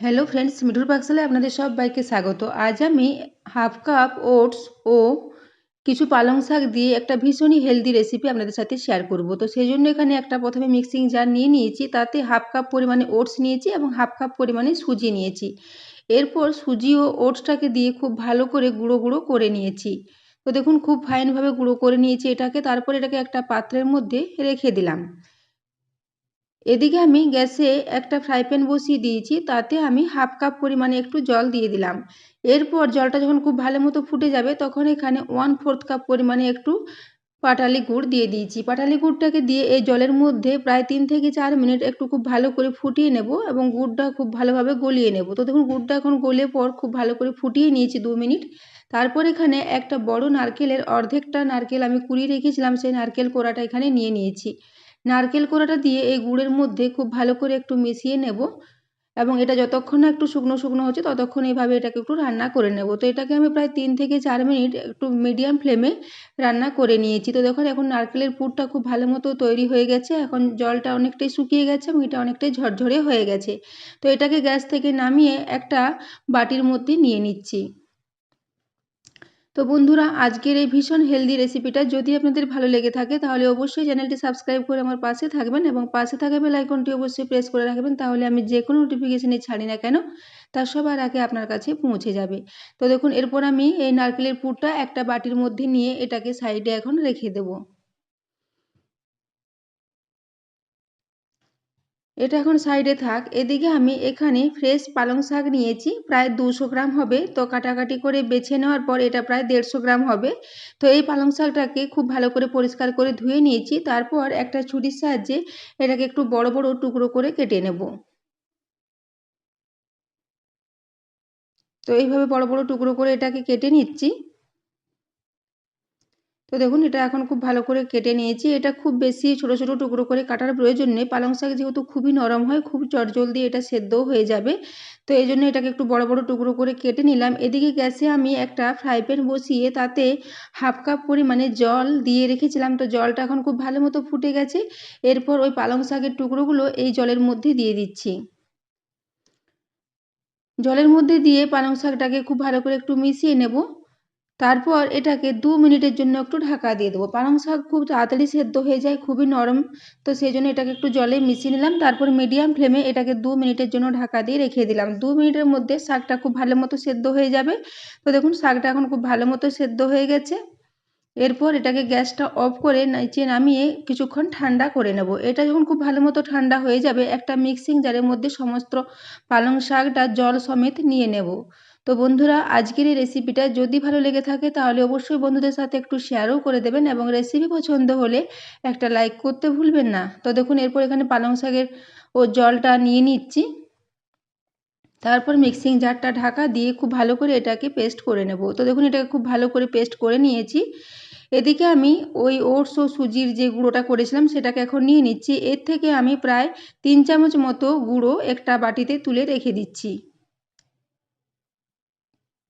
Hello friends, মিঠুর পাকশালে আপনাদের সবাইকে স্বাগত। আজ আমি হাফ কাপ ওটস ও কিছু পালং শাক দিয়ে একটা ভীষণই হেলদি রেসিপি আপনাদের সাথে শেয়ার করব। তো সেই জন্য এখানে একটা প্রথমে মিক্সিং জার নিয়ে নিয়েছি, তাতে হাফ কাপ পরিমাণে ওটস নিয়েছি এবং হাফ কাপ পরিমাণে সুজি নিয়েছি। এরপর সুজি ও ওটসটাকে দিয়ে খুব ভালো করে গুঁড়ো গুঁড়ো করে নিয়েছি। তো দেখুন, খুব ফাইনভাবে গুঁড়ো করে নিয়েছি এটাকে, তারপর এটাকে একটা পাত্রের মধ্যে রেখে দিলাম। এদিকে আমি গ্যাসে একটা ফ্রাই প্যান বসিয়ে দিয়েছি, তাতে আমি হাফ কাপ পরিমাণে একটু জল দিয়ে দিলাম। এরপর জলটা যখন খুব ভালো মতো ফুটে যাবে, তখন এখানে ওয়ান ফোর্থ কাপ পরিমাণে একটু পাটালি গুড় দিয়ে দিয়েছি। পাটালি গুড়টাকে দিয়ে এই জলের মধ্যে প্রায় তিন থেকে চার মিনিট একটু খুব ভালো করে ফুটিয়ে নেব এবং গুড়টা খুব ভালোভাবে গলিয়ে নেব। তো দেখুন, গুড়টা এখন গলে পর খুব ভালো করে ফুটিয়ে নিয়েছি দু মিনিট। তারপর এখানে একটা বড় নারকেলের অর্ধেকটা নারকেল আমি কুড়িয়ে রেখেছিলাম, সেই নারকেল কোড়াটা এখানে নিয়ে নিয়েছি। নারকেল কোড়াটা দিয়ে এই গুড়ের মধ্যে খুব ভালো করে একটু মিশিয়ে নেব এবং এটা যতক্ষণ না একটু শুকনো শুকনো হচ্ছে ততক্ষণ এইভাবে এটাকে একটু রান্না করে নেব। তো এটাকে আমি প্রায় তিন থেকে চার মিনিট একটু মিডিয়াম ফ্লেমে রান্না করে নিয়েছি। তো দেখুন, এখন নারকেলের পুরটা খুব ভালো মতো তৈরি হয়ে গেছে। এখন জলটা অনেকটাই শুকিয়ে গেছে এবং এটা অনেকটাই ঝরঝরে হয়ে গেছে। তো এটাকে গ্যাস থেকে নামিয়ে একটা বাটির মধ্যে নিয়ে নিচ্ছি। তো বন্ধুরা, আজকের এই ভীষণ হেলদি রেসিপিটা যদি আপনাদের ভালো লেগে থাকে, তাহলে অবশ্যই চ্যানেলটি সাবস্ক্রাইব করে আমার পাশে থাকবেন এবং পাশে থাকা বেল আইকনটি অবশ্যই প্রেস করে রাখবেন, তাহলে আমি যে কোনো নোটিফিকেশানে ছাড়ি না কেন, তা সবার আগে আপনার কাছে পৌঁছে যাবে। তো দেখুন, এরপর আমি এই নারকেলের পুরটা একটা বাটির মধ্যে নিয়ে এটাকে সাইডে এখন রেখে দেবো। এটা এখন সাইডে থাক। এদিকে আমি এখানে ফ্রেশ পালং শাক নিয়েছি, প্রায় দুশো গ্রাম হবে। তো কাটাকাটি করে বেছে নেওয়ার পর এটা প্রায় দেড়শো গ্রাম হবে। তো এই পালং শাকটাকে খুব ভালো করে পরিষ্কার করে ধুয়ে নিয়েছি। তারপর একটা ছুরির সাহায্যে এটাকে একটু বড় বড় টুকরো করে কেটে নেব। তো এইভাবে বড় বড় টুকরো করে এটাকে কেটে নিচ্ছি। তো দেখুন, এটা এখন খুব ভালো করে কেটে নিয়েছি। এটা খুব বেশি ছোটো ছোটো টুকরো করে কাটার প্রয়োজন নেই। পালং শাক যেহেতু খুবই নরম হয়, খুব চটজলদি এটা সেদ্ধও হয়ে যাবে। তো এই জন্য এটাকে একটু বড় বড় টুকরো করে কেটে নিলাম। এদিকে গ্যাসে আমি একটা ফ্রাই প্যান বসিয়ে তাতে হাফ কাপ পরিমাণে জল দিয়ে রেখেছিলাম। তো জলটা এখন খুব ভালো মতো ফুটে গেছে। এরপর ওই পালং শাকের টুকরোগুলো এই জলের মধ্যে দিয়ে দিচ্ছি। জলের মধ্যে দিয়ে পালং শাকটাকে খুব ভালো করে একটু মিশিয়ে নেব। তারপর এটাকে দু মিনিটের জন্য একটু ঢাকা দিয়ে দেবো। পালং শাক খুব তাড়াতাড়ি সেদ্ধ হয়ে যায়, খুবই নরম। তো সেই জন্য এটাকে একটু জলে মিশিয়ে নিলাম। তারপর মিডিয়াম ফ্লেমে এটাকে দু মিনিটের জন্য ঢাকা দিয়ে রেখে দিলাম। দু মিনিটের মধ্যে শাকটা খুব ভালো মতো সেদ্ধ হয়ে যাবে। তো দেখুন, শাকটা এখন খুব ভালো মতো সেদ্ধ হয়ে গেছে। এরপর এটাকে গ্যাসটা অফ করে নিচে নামিয়ে কিছুক্ষণ ঠান্ডা করে নেব। এটা যখন খুব ভালো মতো ঠান্ডা হয়ে যাবে, একটা মিক্সিং জারের মধ্যে সমস্ত পালং শাকটা জল সমেত নিয়ে নেব। তো বন্ধুরা, আজকের এই রেসিপিটা যদি ভালো লেগে থাকে, তাহলে অবশ্যই বন্ধুদের সাথে একটু শেয়ারও করে দেবেন এবং রেসিপি পছন্দ হলে একটা লাইক করতে ভুলবেন না। তো দেখুন, এরপর এখানে পালং শাকের ও জলটা নিয়ে নিচ্ছি। তারপর মিক্সিং জারটা ঢাকা দিয়ে খুব ভালো করে এটাকে পেস্ট করে নেব। তো দেখুন, এটাকে খুব ভালো করে পেস্ট করে নিয়েছি। এদিকে আমি ওই ওটস ও সুজির যে গুঁড়োটা করেছিলাম, সেটাকে এখন নিয়ে নিচ্ছি। এর থেকে আমি প্রায় তিন চামচ মতো গুঁড়ো একটা বাটিতে তুলে রেখে দিচ্ছি।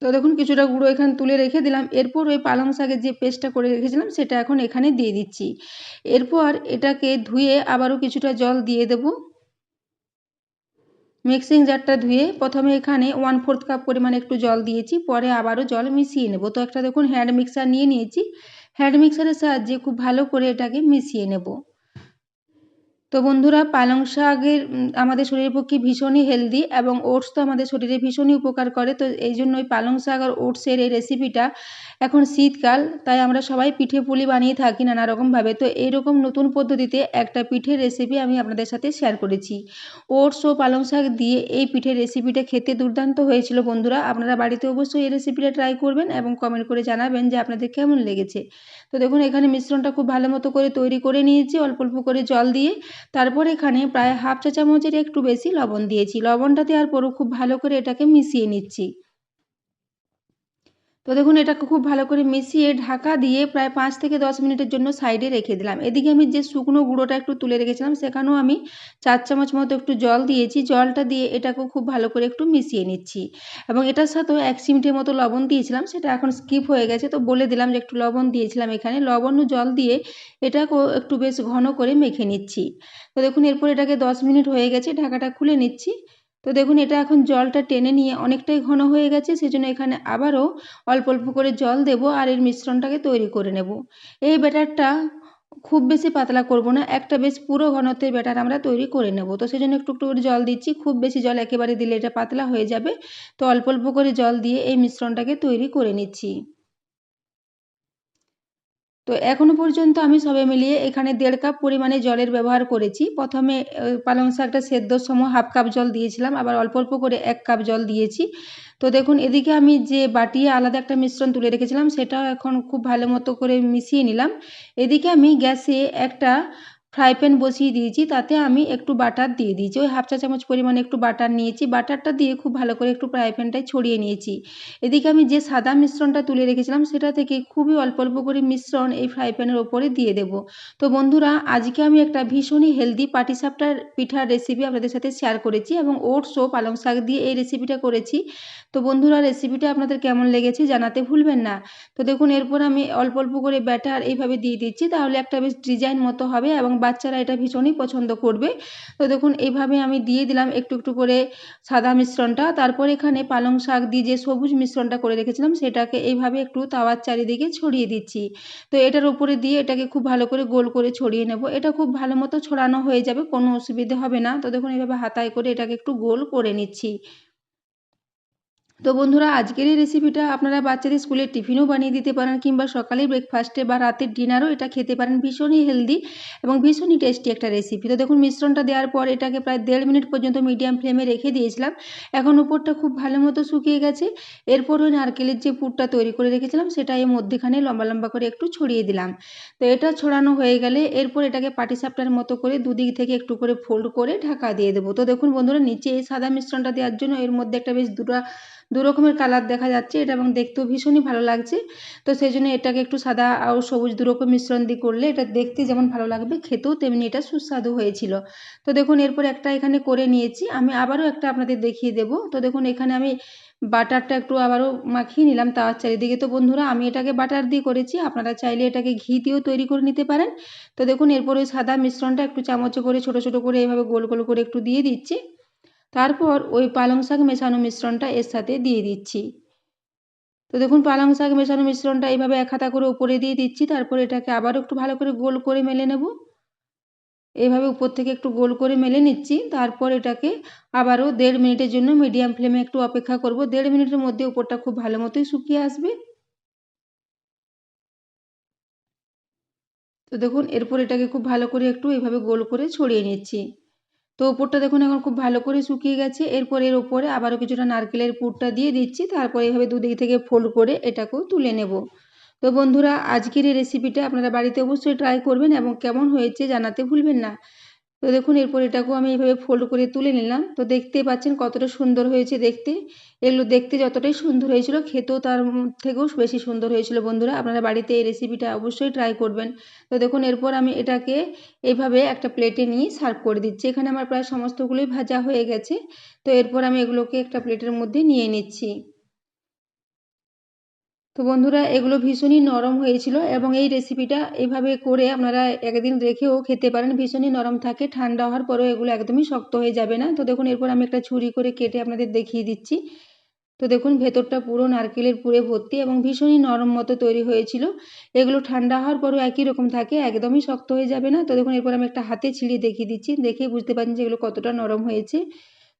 তো দেখুন কিছুটা গুঁড়ো এখানে তুলে রেখে দিলাম। এরপর ওই পালং শাকের যে পেস্টটা করে রেখেছিলাম, সেটা এখন এখানে দিয়ে দিচ্ছি। এরপর এটাকে ধুয়ে আবারও কিছুটা জল দিয়ে দেব। মিক্সিং জারটা ধুয়ে প্রথমে এখানে ওয়ান ফোর্থ কাপ পরিমাণে একটু জল দিয়েছি, পরে আবারও জল মিশিয়ে নেব। তো একটা দেখুন হ্যান্ড মিক্সার নিয়ে নিয়েছি। হ্যান্ড মিক্সারের সাহায্যে খুব ভালো করে এটাকে মিশিয়ে নেব। তো বন্ধুরা, পালং শাকের আমাদের শরীরের পক্ষে ভীষণই হেলদি এবং ওটস তো আমাদের শরীরে ভীষণই উপকার করে। তো এই জন্য ওই পালং শাক আর ওটসের এই রেসিপিটা এখন শীতকাল, তাই আমরা সবাই পিঠে পুলি বানিয়ে থাকি নানা রকমভাবে তো এইরকম নতুন পদ্ধতিতে একটা পিঠের রেসিপি আমি আপনাদের সাথে শেয়ার করেছি। ওটস ও পালং শাক দিয়ে এই পিঠের রেসিপিটা খেতে দুর্দান্ত হয়েছিল বন্ধুরা। আপনারা বাড়িতে অবশ্যই এই রেসিপিটা ট্রাই করবেন এবং কমেন্ট করে জানাবেন যে আপনাদের কেমন লেগেছে। তো দেখুন, এখানে মিশ্রণটা খুব ভালো মতো করে তৈরি করে নিয়েছি। অল্প অল্প করে জল দিয়ে তারপর এখানে প্রায় হাফ চা চামচের একটু বেশি লবণ দিয়েছি। লবণটা দেওয়ার পরও খুব ভালো করে এটাকে মিশিয়ে নিচ্ছি। তো দেখুন, এটাকে খুব ভালো করে মিশিয়ে ঢাকা দিয়ে প্রায় পাঁচ থেকে দশ মিনিটের জন্য সাইডে রেখে দিলাম। এদিকে আমি যে শুকনো গুঁড়োটা একটু তুলে রেখেছিলাম, সেখানেও আমি চার চামচ মতো একটু জল দিয়েছি। জলটা দিয়ে এটাকেও খুব ভালো করে একটু মিশিয়ে নিচ্ছি। এবং এটার সাথেও এক চিমটির মতো লবণ দিয়েছিলাম, সেটা এখন স্কিপ হয়ে গেছে। তো বলে দিলাম যে একটু লবণ দিয়েছিলাম এখানে। লবণ ও জল দিয়ে এটাকেও একটু বেশ ঘন করে মেখে নিচ্ছি। তো দেখুন, এরপর এটাকে দশ মিনিট হয়ে গেছে, ঢাকাটা খুলে নিচ্ছি। তো দেখুন, এটা এখন জলটা টেনে নিয়ে অনেকটাই ঘন হয়ে গেছে, সেজন্য এখানে আবারও অল্প অল্প করে জল দেব আর এর মিশ্রণটাকে তৈরি করে নেব। এই ব্যাটারটা খুব বেশি পাতলা করব না, একটা বেশ পুরো ঘনত্বের ব্যাটার আমরা তৈরি করে নেব। তো সেই জন্য একটু একটু করে জল দিচ্ছি, খুব বেশি জল একেবারে দিলে এটা পাতলা হয়ে যাবে। তো অল্প অল্প করে জল দিয়ে এই মিশ্রণটাকে তৈরি করে নিচ্ছি। তো এখনও পর্যন্ত আমি সবে মিলিয়ে এখানে দেড় কাপ পরিমাণে জলের ব্যবহার করেছি। প্রথমে পালং শাকটা সেদ্ধর সময় হাফ কাপ জল দিয়েছিলাম, আবার অল্প অল্প করে এক কাপ জল দিয়েছি। তো দেখুন, এদিকে আমি যে বাটিয়ে আলাদা একটা মিশ্রণ তুলে রেখেছিলাম, সেটাও এখন খুব ভালো মতো করে মিশিয়ে নিলাম। এদিকে আমি গ্যাসে একটা ফ্রাই প্যান বসিয়ে দিয়েছি, তাতে আমি একটু বাটার দিয়ে দিয়েছি। ওই হাফ চা চামচ পরিমাণে একটু বাটার নিয়েছি। বাটারটা দিয়ে খুব ভালো করে একটু ফ্রাই প্যানটায় ছড়িয়ে নিয়েছি। এদিকে আমি যে সাদা মিশ্রণটা তুলে রেখেছিলাম, সেটা থেকে খুবই অল্প অল্প করে মিশ্রণ এই ফ্রাই প্যানের ওপরে দিয়ে দেব। তো বন্ধুরা, আজকে আমি একটা ভীষণই হেলদি পাটিসাপটার পিঠার রেসিপি আপনাদের সাথে শেয়ার করেছি এবং ওটস ও পালং শাক দিয়ে এই রেসিপিটা করেছি। তো বন্ধুরা রেসিপিটা আপনাদের কেমন লেগেছে জানাতে ভুলবেন না। তো দেখুন, এরপর আমি অল্প অল্প করে ব্যাটার এইভাবে দিয়ে দিচ্ছি, তাহলে একটা বেশ ডিজাইন মতো হবে এবং বাচ্চারা এটা ভীষণই পছন্দ করবে। তো দেখুন এইভাবে আমি দিয়ে দিলাম একটু একটু করে সাদা মিশ্রণটা। তারপর এখানে পালং শাক দিয়ে যে সবুজ মিশ্রণটা করে রেখেছিলাম, সেটাকে এইভাবে একটু তাওয়ার চারিদিকে ছড়িয়ে দিচ্ছি। তো এটার উপরে দিয়ে এটাকে খুব ভালো করে গোল করে ছড়িয়ে নেব। এটা খুব ভালো মতো ছড়ানো হয়ে যাবে, কোনো অসুবিধে হবে না। তো দেখুন এইভাবে হাতায় করে এটাকে একটু গোল করে নিচ্ছি। তো বন্ধুরা, আজকের এই রেসিপিটা আপনারা বাচ্চাদের স্কুলের টিফিনও বানিয়ে দিতে পারেন কিংবা সকালে ব্রেকফাস্টে বা রাতের ডিনারও এটা খেতে পারেন। ভীষণই হেলদি এবং ভীষণই টেস্টি একটা রেসিপি তো দেখুন, মিশ্রণটা দেওয়ার পর এটাকে প্রায় দেড় মিনিট পর্যন্ত মিডিয়াম ফ্লেমে রেখে দিয়েছিলাম। এখন উপরটা খুব ভালো মতো শুকিয়ে গেছে। এরপর ওই নারকেলের যে পুরটা তৈরি করে রেখেছিলাম, সেটা এই মধ্যেখানে লম্বা লম্বা করে একটু ছড়িয়ে দিলাম। তো এটা ছড়ানো হয়ে গেলে এরপর এটাকে পাটিসাপটার মতো করে দুদিক থেকে একটু করে ফোল্ড করে ঢাকা দিয়ে দেবো। তো দেখুন বন্ধুরা, নিচে এই সাদা মিশ্রণটা দেওয়ার জন্য এর মধ্যে একটা বেশ দুটা দু রকমের কালার দেখা যাচ্ছে, এটা এবং দেখতেও ভীষণই ভালো লাগছে। তো সেই জন্য এটাকে একটু সাদা আর সবুজ দু রকম মিশ্রণ দিয়ে করলে এটা দেখতে যেমন ভালো লাগবে, খেতেও তেমনি এটা সুস্বাদু হয়েছিল। তো দেখুন, এরপর একটা এখানে করে নিয়েছি, আমি আবারও একটা আপনাদের দেখিয়ে দেব। তো দেখুন, এখানে আমি বাটারটা একটু আবারও মাখিয়ে নিলাম তাওয়ার চারিদিকে। তো বন্ধুরা, আমি এটাকে বাটার দিয়ে করেছি, আপনারা চাইলে এটাকে ঘি দিয়েও তৈরি করে নিতে পারেন। তো দেখুন, এরপর ওই সাদা মিশ্রণটা একটু চামচে করে, ছোট ছোট করে এইভাবে গোল গোল করে একটু দিয়ে দিচ্ছি। তারপর ওই পালং শাক মেশানো মিশ্রণটা এর সাথে দিয়ে দিচ্ছি। তো দেখুন, পালং শাক মেশানো মিশ্রণটা এইভাবে এক হাতা করে উপরে দিয়ে দিচ্ছি, তারপর এটাকে আবারও একটু ভালো করে গোল করে মেলে নেব। এইভাবে উপর থেকে একটু গোল করে মেলে নিচ্ছি, তারপর এটাকে আবারও দেড় মিনিটের জন্য মিডিয়াম ফ্লেমে একটু অপেক্ষা করব। দেড় মিনিটের মধ্যে উপরটা খুব ভালো মতোই শুকিয়ে আসবে। তো দেখুন, এরপর এটাকে খুব ভালো করে একটু এইভাবে গোল করে ছড়িয়ে নিচ্ছি। তো ওপরটা দেখুন এখন খুব ভালো করে শুকিয়ে গেছে। এরপর এর ওপরে আবারও কিছুটা নারকেলের পুরটা দিয়ে দিচ্ছি। তারপর এইভাবে দুদিক থেকে ফোল্ড করে এটাকেও তুলে নেব। তো বন্ধুরা, আজকের এই রেসিপিটা আপনারা বাড়িতে অবশ্যই ট্রাই করবেন এবং কেমন হয়েছে জানাতে ভুলবেন না। তো দেখুন, এরপর এটাকেও আমি এইভাবে ফোল্ড করে তুলে নিলাম। তো দেখতে পাচ্ছেন কতটা সুন্দর হয়েছে দেখতে। এগুলো দেখতে যতটাই সুন্দর হয়েছিল, খেতেও তার থেকেও বেশি সুন্দর হয়েছিল বন্ধুরা। আপনারা বাড়িতে এই রেসিপিটা অবশ্যই ট্রাই করবেন। তো দেখুন, এরপর আমি এটাকে এইভাবে একটা প্লেটে নিয়ে সার্ভ করে দিচ্ছি। এখানে আমার প্রায় সমস্তগুলোই ভাজা হয়ে গেছে। তো এরপর আমি এগুলোকে একটা প্লেটের মধ্যে নিয়ে নিচ্ছি। তো বন্ধুরা, এগুলো ভীষণই নরম হয়েছিল এবং এই রেসিপিটা এভাবে করে আপনারা একদিন রেখেও খেতে পারেন। ভীষণই নরম থাকে, ঠান্ডা হওয়ার পরেও এগুলো একদমই শক্ত হয়ে যাবে না। তো দেখুন, এরপর আমি একটা ছুরি করে কেটে আপনাদের দেখিয়ে দিচ্ছি। তো দেখুন, ভেতরটা পুরো নারকেলের পুরে ভর্তি এবং ভীষণই নরম মতো তৈরি হয়েছিল। এগুলো ঠান্ডা হওয়ার পরও একই রকম থাকে, একদমই শক্ত হয়ে যাবে না। তো দেখুন, এরপর আমি একটা হাতে ছিঁড়ে দেখিয়ে দিচ্ছি। দেখে বুঝতে পারছেন যে এগুলো কতটা নরম হয়েছে।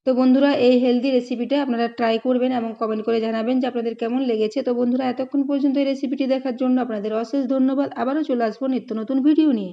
তো বন্ধুরা, এই হেলদি রেসিপিটা আপনারা ট্রাই করবেন এবং কমেন্ট করে জানাবেন যে আপনাদের কেমন লেগেছে। তো বন্ধুরা, এতক্ষণ পর্যন্ত এই রেসিপিটি দেখার জন্য আপনাদের অশেষ ধন্যবাদ। আবারও চলে আসব নিত্য নতুন ভিডিও নিয়ে।